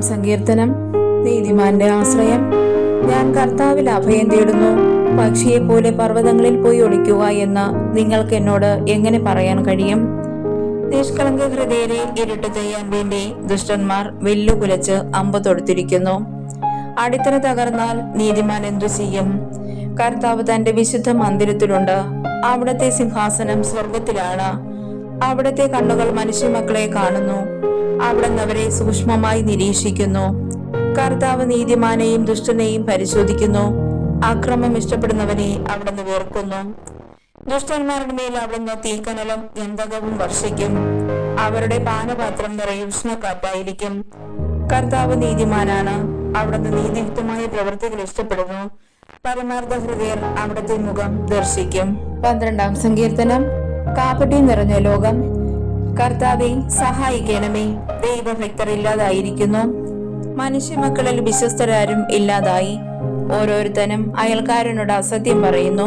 സങ്കീർത്തനം നീതിമാന്റെ ആശ്രയം. ഞാൻ കർത്താവിൽ അഭയം തേടുന്നു. പക്ഷിയെ പോലെ പർവതങ്ങളിൽ പോയി ഒളിക്കുക എന്ന് നിങ്ങൾക്ക് എന്നോട് എങ്ങനെ പറയാൻ കഴിയും? നിഷ്കളങ്ക ഹൃദയരെ ഇരുട്ട് ചെയ്യാൻ വേണ്ടി ദുഷ്ടന്മാർ വെല്ലുകുലച്ച് അമ്പ് തൊടുത്തിരിക്കുന്നു. അടിത്തറ തകർന്നാൽ നീതിമാൻ എന്തു ചെയ്യും? കർത്താവ് തന്റെ വിശുദ്ധ മന്ദിരത്തിലുണ്ട്. അവിടത്തെ സിംഹാസനം സ്വർഗത്തിലാണ് അവിടത്തെ കണ്ണുകൾ മനുഷ്യമക്കളെ കാണുന്നു. അവിടുന്ന് അവരെ സൂക്ഷ്മമായി നിരീക്ഷിക്കുന്നു. കർത്താവ് നീതിമാനെയും ദുഷ്ടനെയും പരിശോധിക്കുന്നു. അക്രമം ഇഷ്ടപ്പെടുന്നവനെ അവിടുന്ന് വെറുക്കുന്നു ദുഷ്ടന്മാരുടെ മേൽ അവിടുന്ന് തീക്കനലും ഗന്ധകവും വർഷിക്കും. അവരുടെ പാനപാത്രം നിറയെ ഉഷ്ണക്കാറ്റായിരിക്കും. കർത്താവ് നീതിമാനാണ്. അവിടുന്ന് നീതിയുക്തമായ പ്രവൃത്തികൾ ഇഷ്ടപ്പെടുന്നു. പരമാർത്ഥ ഹൃദയർ അവിടുത്തെ മുഖം ദർശിക്കും. പന്ത്രണ്ടാം സങ്കീർത്തനം. കാപ്പട്ടി നിറഞ്ഞ ലോകം. കർത്താവെ സഹായിക്കണമേ. ദൈവഭക്തർ ഇല്ലാതായിരിക്കുന്നു മനുഷ്യമക്കളിൽ വിശ്വസ്തരാരും ഇല്ലാതായി. ഓരോരുത്തനും അയൽക്കാരനോട് അസത്യം പറയുന്നു.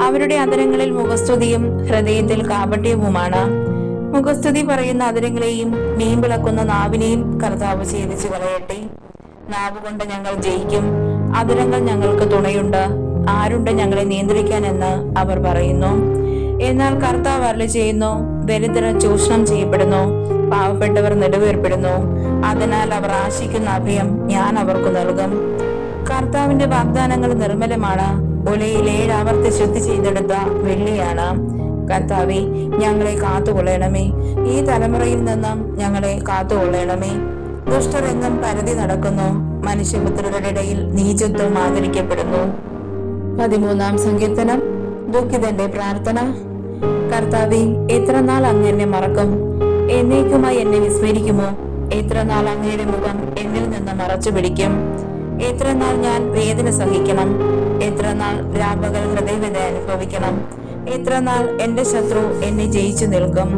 അവരുടെ അതരങ്ങളിൽ മുഖസ്തുതിയും ഹൃദയത്തിൽ കാപട്യവുമാണ്. മുഖസ്തുതി പറയുന്ന അതിരങ്ങളെയും മീൻ വിളക്കുന്ന നാവിനെയും കർത്താവ് ഛേദിച്ചു കളയട്ടെ. നാവ് കൊണ്ട് ഞങ്ങൾ ജയിക്കും. അതിരങ്ങൾ ഞങ്ങൾക്ക് തുണയുണ്ട്. ആരുണ്ട് ഞങ്ങളെ നിയന്ത്രിക്കാൻ എന്ന് അവർ പറയുന്നു. എന്നാൽ കർത്താവ് അരളി ചെയ്യുന്നു ദരിദ്രർ ചൂഷണം ചെയ്യപ്പെടുന്നു പാവപ്പെട്ടവർ നെടുവേർപ്പെടുന്നു. അതിനാൽ അവർ ആശിക്കുന്ന അഭയം ഞാൻ അവർക്ക് നൽകും. കർത്താവിന്റെ വാഗ്ദാനങ്ങൾ നിർമ്മലമാണ്. ഒലയിൽ ഏഴ് ആവർത്തി ശുദ്ധി ചെയ്തെടുത്ത വെള്ളിയാണ്. കർത്താവെ ഞങ്ങളെ കാത്തുകൊള്ളണമേ. ഈ തലമുറയിൽ നിന്നും ഞങ്ങളെ കാത്തുകൊള്ളണമേ. എന്നും പരതി നടക്കുന്നു. മനുഷ്യപുത്രരുടെ ഇടയിൽ നീചത്വം ആദരിക്കപ്പെടുന്നു. പതിമൂന്നാം സങ്കീർത്തനം ദുഃഖിതന്റെ പ്രാർത്ഥന. കർത്താവെ എത്ര നാൾ അങ്ങ് എന്നെ മറക്കും? എന്നേക്കുമായി എന്നെ വിസ്മരിക്കുമോ? എത്ര നാൾ അങ്ങയുടെ മുഖം എന്നിൽ നിന്ന് മറച്ചു പിടിക്കും? എത്ര നാൾ ഞാൻ വേദന സഹിക്കണം? എത്ര നാൾ രാപകൽ ഹൃദയവേദന അനുഭവിക്കണം? എത്ര നാൾ എന്റെ ശത്രു എന്നെ ജയിച്ചു നിൽക്കും?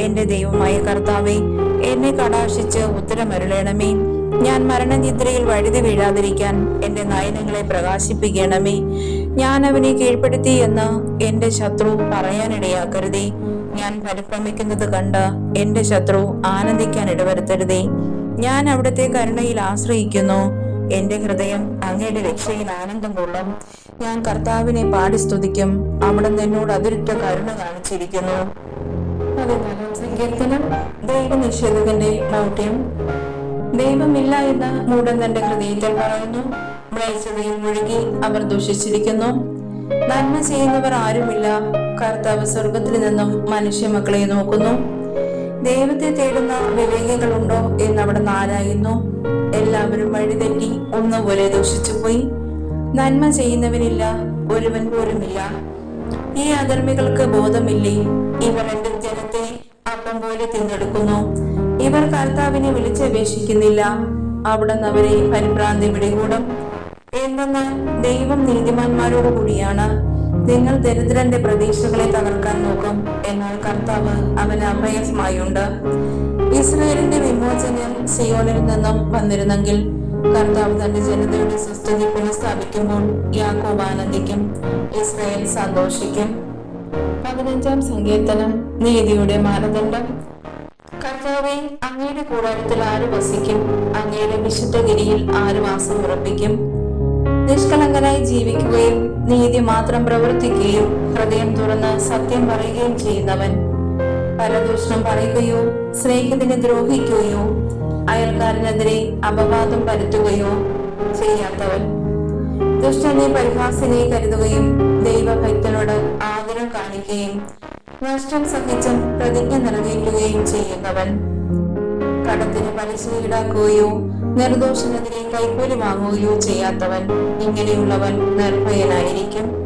എന്റെ ദൈവമായ കർത്താവെ എന്നെ കടാക്ഷിച്ച് ഉത്തരമരുളണമേ. ഞാൻ മരണനിദ്രയിൽ വഴുതി വീഴാതിരിക്കാൻ എന്റെ നയനങ്ങളെ പ്രകാശിപ്പിക്കണമേ. ഞാൻ അവനെ കീഴ്പ്പെടുത്തി എന്ന് എന്റെ ശത്രു പറയാനിടയാക്കരുതേ. ഞാൻ പരിഭ്രമിക്കുന്നത് കണ്ട് എന്റെ ശത്രു ആനന്ദിക്കാൻ ഇടവരുത്തരുതേ. ഞാൻ അവിടുത്തെ കരുണയിൽ ആശ്രയിക്കുന്നു. എന്റെ ഹൃദയം അങ്ങയുടെ രക്ഷയിൽ ആനന്ദം കൊള്ളും. ഞാൻ കർത്താവിനെ പാടി സ്തുതിക്കും. അവിടുന്ന് എന്നോട് അതിരുറ്റ കരുണ കാണിച്ചിരിക്കുന്നു. ദൈവനിഷേധകന്റെ ദൗത്യം ദൈവമില്ല എന്ന് മൂടൻ തന്റെ ഹൃദയത്തിൽ പറയുന്നു. മുഴുകി അവർ ദുഷിച്ചിരിക്കുന്നു. നന്മ ചെയ്യുന്നവർ ആരുമില്ല. കർത്താവ് സ്വർഗത്തിൽ നിന്നും മനുഷ്യ മക്കളെ നോക്കുന്നു. ദൈവത്തെ തേടുന്ന വിവേകങ്ങളുണ്ടോ എന്ന് അവിടെ നാരായുന്നു. എല്ലാവരും വഴിതെറ്റി ഒന്നുപോലെ ദൂഷിച്ചുപോയി. നന്മ ചെയ്യുന്നവനില്ല ഒരുവൻ പോലുമില്ല. ഈ അധർമ്മികൾക്ക് ബോധമില്ലേ? ഇവർ എന്റെ ജനത്തെ അപ്പം പോലെ തിന്നെടുക്കുന്നു ഇവർ കർത്താവിനെ വിളിച്ചപേക്ഷിക്കുന്നില്ല. അവിടുന്ന് അവരെ പരിഭ്രാന്തി പിടികൂടും എന്തെന്നാൽ ദൈവം നീതിമാന്മാരോട് കൂടിയാണ്. നിങ്ങൾ ദരിദ്രന്റെ പ്രതീക്ഷകളെ തകർക്കാൻ നോക്കും. എന്നാൽ കർത്താവ് അവന് അഭയസമായുണ്ട്. ഇസ്രായേലിന്റെ വിമോചനം സിയോണിൽ നിന്നും വന്നിരുന്നെങ്കിൽ കർത്താവ് തന്റെ ജനതയുടെ സുസ്ഥിതി പുനഃസ്ഥാപിക്കുമ്പോൾ യാക്കോബ് ആനന്ദിക്കും ഇസ്രായേൽ സന്തോഷിക്കും. പതിനഞ്ചാം സങ്കീർത്തനം നീതിയുടെ മാനദണ്ഡം. കർത്താവെ അങ്ങയുടെ കൂടാരത്തിൽ ആര് വസിക്കും? അങ്ങയുടെ വിശുദ്ധഗിരിയിൽ ആര് വാസം ഉറപ്പിക്കും? നിഷ്കളങ്കനായി ജീവിക്കുകയും നീതി മാത്രം പ്രവർത്തിക്കുകയും ഹൃദയം തുറന്ന് സത്യം പറയുകയും ചെയ്യുന്നവൻ പരദൂഷണം പറയുകയോ സ്നേഹത്തിനെ ദ്രോഹിക്കുകയോ അയൽക്കാരനെതിരെ അപവാദം പരത്തുകയോ ചെയ്യാത്തവൻ. ദുഷ്ടനെ പരിഹാസിനെ കരുതുകയും ദൈവഭക്തനോട് ആദരം കാണിക്കുകയും നഷ്ടം സഹിച്ചും പ്രതിജ്ഞ നിറവേറ്റുകയും ചെയ്യുന്നവൻ. കടത്തിന് പലിശ ഈടാക്കുകയോ നിർദോഷനെതിരെ കൈക്കൂലി വാങ്ങുകയോ ചെയ്യാത്തവൻ ഇങ്ങനെയുള്ളവൻ നിർഭയനായിരിക്കും.